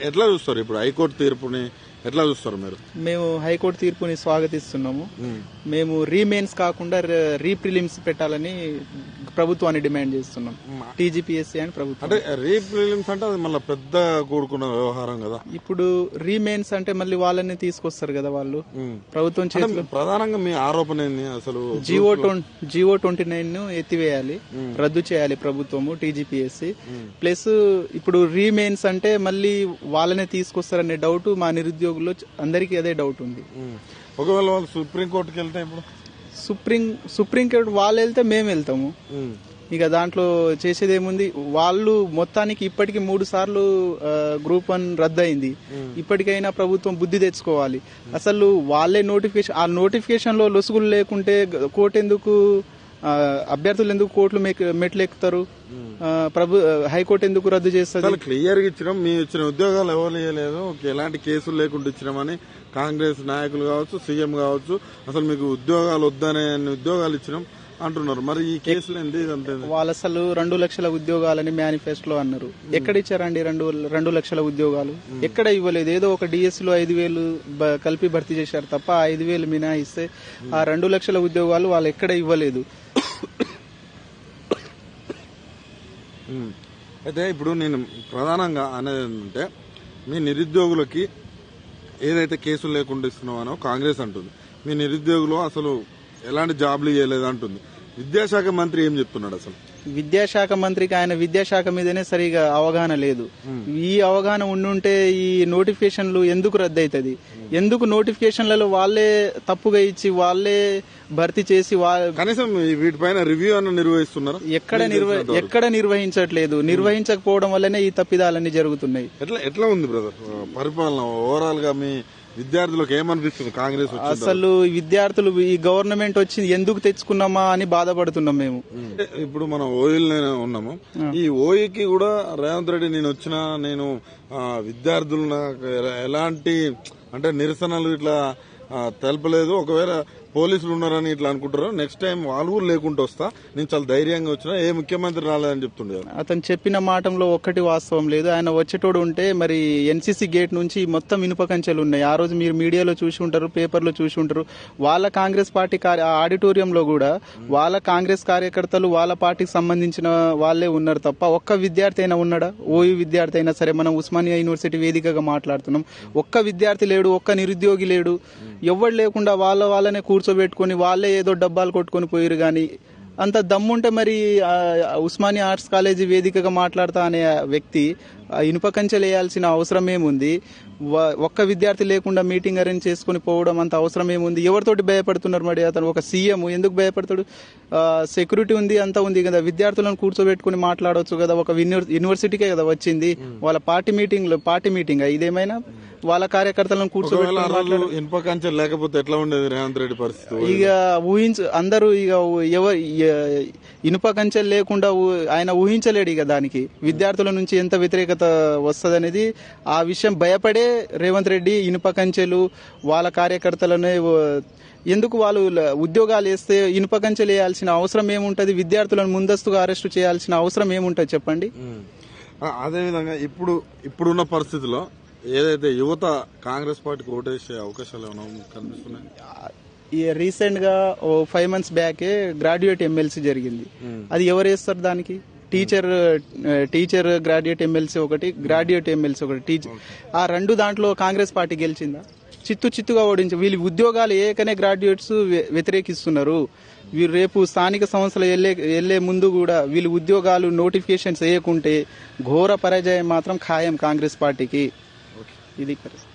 ఎట్లా చూస్తారు ఇప్పుడు హైకోర్టు తీర్పుని ఎట్లా చూస్తారు మీరు? మేము హైకోర్టు తీర్పుని స్వాగతిస్తున్నాము. మేము. రీమెయిన్స్ కాకుండా రీ ప్రిలిమ్స్ పెట్టాలని ప్రభుత్వాన్ని డిమాండ్ చేస్తున్నాం. టీజీపీఎస్సీ అని ప్రభుత్వం. అంటే రీప్రిలిమ్స్ అంటే అది మళ్ళీ పెద్ద కూడుకున్న వ్యవహారం కదా. ఇప్పుడు రీమెయిన్స్ అంటే మళ్ళీ వాళ్ళని తీసుకొస్తారు కదా వాళ్ళు. ప్రభుత్వం చేతిలో ప్రధానంగా మీ ఆరోపణ ఏంది అసలు జియో ట్వం జియో ట్వంటీ నైన్ను ఎత్తివేయాలి రద్దు చేయాలి ప్రభుత్వము టీజీపీఎస్సీ. ప్లస్ ఇప్పుడు రీమెయిన్స్ అంటే మళ్ళీ వాళ్ళనే తీసుకొస్తారనే డౌట్ మా నిరుద్యోగుల్లో అందరికీ అదే డౌట్ ఉంది. ఒకవేళ వాళ్ళు సుప్రీంకోర్టుకి వెళ్తే ఇప్పుడు సుప్రీం సుప్రీం కోర్టు వాళ్ళు వెళ్తే మేము వెళ్తాము. ఇక దాంట్లో చేసేది ఏముంది వాళ్ళు మొత్తానికి ఇప్పటికి మూడు సార్లు గ్రూప్ వన్ రద్దయింది. ఇప్పటికైనా ప్రభుత్వం బుద్ధి తెచ్చుకోవాలి. అసలు వాళ్ళే నోటిఫికేషన్ ఆ నోటిఫికేషన్లో లొసుగులు లేకుంటే కోర్టు ఎందుకు అభ్యర్థులు ఎందుకు కోర్టులు మెట్లు ఎక్కుతారు ప్రభు హైకోర్టు ఎందుకు రద్దు చేస్తుంది? చాలా క్లియర్గా ఇచ్చినాం. మీ ఇచ్చిన ఉద్యోగాలు ఎవరు ఇవ్వలేదు ఎలాంటి కేసులు లేకుండా ఇచ్చినామని కాంగ్రెస్ నాయకులు కావచ్చు సీఎం కావచ్చు అసలు మీకు ఉద్యోగాలు వద్దనే ఉద్యోగాలు ఇచ్చినాం అంటున్నారు. మరి ఈ కేసులు? వాళ్ళు అసలు రెండు లక్షల ఉద్యోగాలని మేనిఫెస్టోలో అన్నారు. ఎక్కడ ఇచ్చారండి రెండు రెండు లక్షల ఉద్యోగాలు? ఎక్కడ ఇవ్వలేదు. ఏదో ఒక డిఎస్లో ఐదు వేలు కలిపి భర్తీ చేశారు తప్ప ఆ ఐదు వేలు మినహాయిస్తే ఆ రెండు లక్షల ఉద్యోగాలు వాళ్ళు ఎక్కడ ఇవ్వలేదు. అయితే ఇప్పుడు నేను ప్రధానంగా అనేది ఏంటంటే మీ నిరుద్యోగులకి ఏదైతే కేసులు లేకుండా ఇస్తున్నామనో కాంగ్రెస్ అంటుంది. మీ నిరుద్యోగులు అసలు ఎలాంటి జాబ్లు ఇవ్వలేదు అంటుంది. విద్యాశాఖ మంత్రి ఏం చెప్తున్నాడు అసలు? విద్యాశాఖ మంత్రికి ఆయన విద్యాశాఖ మీదనే సరిగా అవగాహన లేదు. ఈ అవగాహన ఉండుంటే ఈ నోటిఫికేషన్లు ఎందుకు రద్దయితది? ఎందుకు నోటిఫికేషన్లలో వాళ్ళే తప్పుగా ఇచ్చి వాళ్ళే భర్తీ చేసి కనీసం వీటిపైన రివ్యూ అన్న నిర్వహిస్తున్నారా? ఎక్కడ ఎక్కడ నిర్వహించట్లేదు. నిర్వహించకపోవడం వల్లనే ఈ తప్పిదాలన్నీ జరుగుతున్నాయి. ఎట్లా ఎట్లా ఉంది బ్రదర్? పరిపాలన ఓవరాల్గా మీ విద్యార్థులకు ఏమనిపిస్తుంది? కాంగ్రెస్? అసలు విద్యార్థులు ఈ గవర్నమెంట్ వచ్చి ఎందుకు తెచ్చుకున్నామా అని బాధపడుతున్నాం మేము. ఇప్పుడు మనం ఓయిల్ ఉన్నాము. ఈ ఓయికి కూడా రేవంత్ రెడ్డి నేను వచ్చిన నేను విద్యార్థులు నాకు ఎలాంటి అంటే నిరసనలు ఇట్లా తెలపలేదు. ఒకవేళ పోలీసులు ఉన్నారని ఇట్లా అనుకుంటారు నెక్స్ట్ టైం వాళ్ళు కూడా లేకుండా వస్తా. నేను చాలా ధైర్యంగా వచ్చినా. ఏ ముఖ్యమంత్రి రాలేదని చెప్తుండే అతను చెప్పిన మాటంలో ఒక్కటి వాస్తవం లేదు. ఆయన వచ్చేటోడు ఉంటే మరి ఎన్సీసీ గేట్ నుంచి మొత్తం ఇనుప కంచెలు ఉన్నాయి. ఆ రోజు మీరు మీడియాలో చూసి ఉంటారు పేపర్లో చూసి ఉంటారు. వాళ్ళ కాంగ్రెస్ పార్టీ కార్య- ఆడిటోరియంలో కూడా వాళ్ళ కాంగ్రెస్ కార్యకర్తలు వాళ్ళ పార్టీకి సంబంధించిన వాళ్ళే ఉన్నారు తప్ప ఒక్క విద్యార్థి అయినా ఉన్నాడా? ఓయూ విద్యార్థి అయినా సరే. మనం ఉస్మానియా యూనివర్సిటీ వేదికగా మాట్లాడుతున్నాం. ఒక్క విద్యార్థి లేడు ఒక్క నిరుద్యోగి లేడు. ఎవడు లేకుండా వాళ్ళ వాళ్ళనే కూర్చోబెట్టుకొని వాళ్ళే ఏదో డబ్బాలు కొట్టుకొని పోయారు కానీ అంత దమ్ముంటే మరి ఉస్మానియా ఆర్ట్స్ కాలేజీ వేదికగా మాట్లాడతా అనే వ్యక్తి ఇనుప కంచెలు వేయాల్సిన అవసరం ఏముంది? ఒక్క విద్యార్థి లేకుండా మీటింగ్ అరేంజ్ చేసుకుని పోవడం అంత అవసరం ఏముంది? ఎవరితోటి భయపడుతున్నారు మరి అతను? ఒక సీఎం ఎందుకు భయపడతాడు? సెక్యూరిటీ ఉంది అంతా ఉంది కదా. విద్యార్థులను కూర్చోబెట్టుకుని మాట్లాడవచ్చు కదా. ఒక యూనివర్- యూనివర్సిటీకే కదా వచ్చింది. వాళ్ళ పార్టీ మీటింగ్ పార్టీ మీటింగ్ ఇదేమైనా? వాళ్ళ కార్యకర్తలను రోజు ఇనుప కంచెలు లేకపోతే ఎట్లా ఉండేది రేవంత్ రెడ్డి పరిస్థితి ఇక ఊహించ అందరూ ఇక ఎవరు ఇనుప కంచెలు లేకుండా ఆయన ఊహించలేడు ఇక దానికి. విద్యార్థుల నుంచి ఎంత వ్యతిరేకత వస్తుంది ఆ విషయం భయపడే రేవంత్ రెడ్డి ఇనుప కంచెలు వాళ్ళ కార్యకర్తలనే ఎందుకు వాళ్ళు ఉద్యోగాలు వేస్తే ఇనుప కంచెలు వేయాల్సిన అవసరం ఏముంటది? విద్యార్థులను ముందస్తుగా అరెస్టు చేయాల్సిన అవసరం ఏముంటది చెప్పండి? అదేవిధంగా ఇప్పుడు ఇప్పుడున్న పరిస్థితిలో ఏదైతే యువత కాంగ్రెస్ పార్టీకి ఓటేసే అవకాశాలు ఏమైనా కనిపిస్తున్నాయి? ఈ రీసెంట్గా ఓ ఫైవ్ మంత్స్ బ్యాకే గ్రాడ్యుయేట్ ఎమ్మెల్సీ జరిగింది. అది ఎవరు వేస్తారు దానికి? టీచర్ టీచర్ గ్రాడ్యుయేట్ ఎమ్మెల్సీ ఒకటి గ్రాడ్యుయేట్ ఎమ్మెల్సీ ఒకటి. టీచర్ ఆ రెండు దాంట్లో కాంగ్రెస్ పార్టీ గెలిచిందా? చిత్తు చిత్తుగా ఓడించి వీళ్ళు ఉద్యోగాలు ఏకనే గ్రాడ్యుయేట్స్ వ్య- వ్యతిరేకిస్తున్నారు. వీరు రేపు స్థానిక సంస్థలు వెళ్ళే వెళ్ళే ముందు కూడా వీళ్ళు ఉద్యోగాలు నోటిఫికేషన్స్ వేయకుంటే ఘోర పరాజయం మాత్రం ఖాయం కాంగ్రెస్ పార్టీకి. ఇది పరిస్థితి